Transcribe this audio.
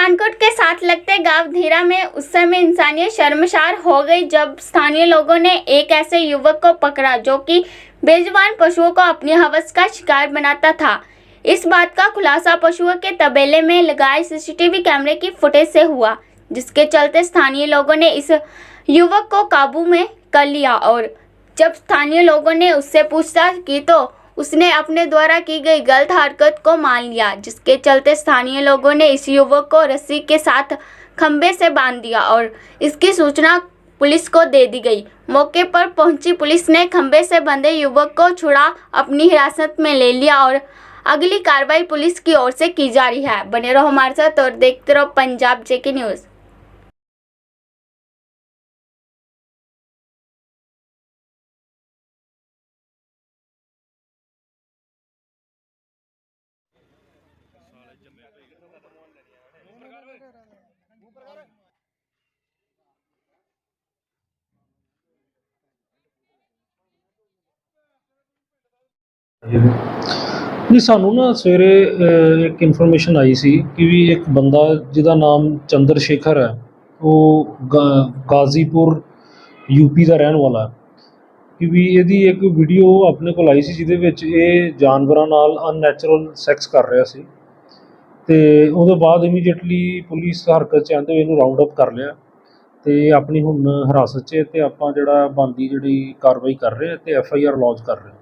पठानकोट के साथ लगते गाँव धीरा में उस समय इंसानियत शर्मसार हो गई जब स्थानीय लोगों ने एक ऐसे युवक को पकड़ा जो कि बेजुबान पशुओं को अपनी हवस का शिकार बनाता था। इस बात का खुलासा पशुओं के तबेले में लगाए सीसीटीवी कैमरे की फुटेज से हुआ, जिसके चलते स्थानीय लोगों ने इस युवक को काबू में कर लिया और जब स्थानीय लोगों ने उससे पूछताछ की तो उसने अपने द्वारा की गई गलत हरकत को मान लिया, जिसके चलते स्थानीय लोगों ने इस युवक को रस्सी के साथ खंबे से बाँध दिया और इसकी सूचना पुलिस को दे दी गई। मौके पर पहुँची पुलिस ने खंबे से बंधे युवक को छुड़ा, अपनी हिरासत में ले लिया और अगली कार्रवाई पुलिस की ओर से की जा रही है। बने रहो हमारे साथ और देखते रहो पंजाब जेके न्यूज़। ਨਹੀਂ ਸਾਨੂੰ ਨਾ ਸਵੇਰੇ ਅਹ, ਇੱਕ ਇਨਫੋਰਮੇਸ਼ਨ ਆਈ ਸੀ ਕਿ ਵੀ ਇੱਕ ਬੰਦਾ ਜਿਹਦਾ ਨਾਮ ਚੰਦਰ ਸ਼ੇਖਰ ਹੈ ਉਹ ਗਾ- ਗਾਜ਼ੀਪੁਰ ਯੂਪੀ ਦਾ ਰਹਿਣ ਵਾਲਾ ਹੈ। ਕਿ ਵੀ ਇਹਦੀ ਇੱਕ ਵੀਡੀਓ ਆਪਣੇ ਕੋਲ ਆਈ ਸੀ ਜਿਹਦੇ ਵਿੱਚ ਇਹ ਜਾਨਵਰਾਂ ਨਾਲ ਅਨਨੈਚੁਰਲ ਸੈਕਸ ਕਰ ਰਿਹਾ ਸੀ। ਤੇ ਉਹਦੇ ਬਾਅਦ ਇਮੀਡੀਏਟਲੀ ਪੁਲਿਸ ਹਰਕਤ 'ਚ ਆਉਂਦੇ ਹੋਏ ਇਹਨੂੰ ਰਾਉਂਡ ਅਪ ਕਰ ਲਿਆ ਤੇ ਆਪਣੀ ਹੁਣ ਹਿਰਾਸਤ 'ਚ ਹੈ ਤੇ ਆਪਾਂ ਜਿਹੜਾ ਬੰਦੀ ਜਿਹੜੀ ਕਾਰਵਾਈ ਕਰ ਰਹੇ ਹਾਂ ਤੇ ਐਫ ਆਈ ਆਰ ਲੌਂਚ ਕਰ ਰਹੇ ਹਾਂ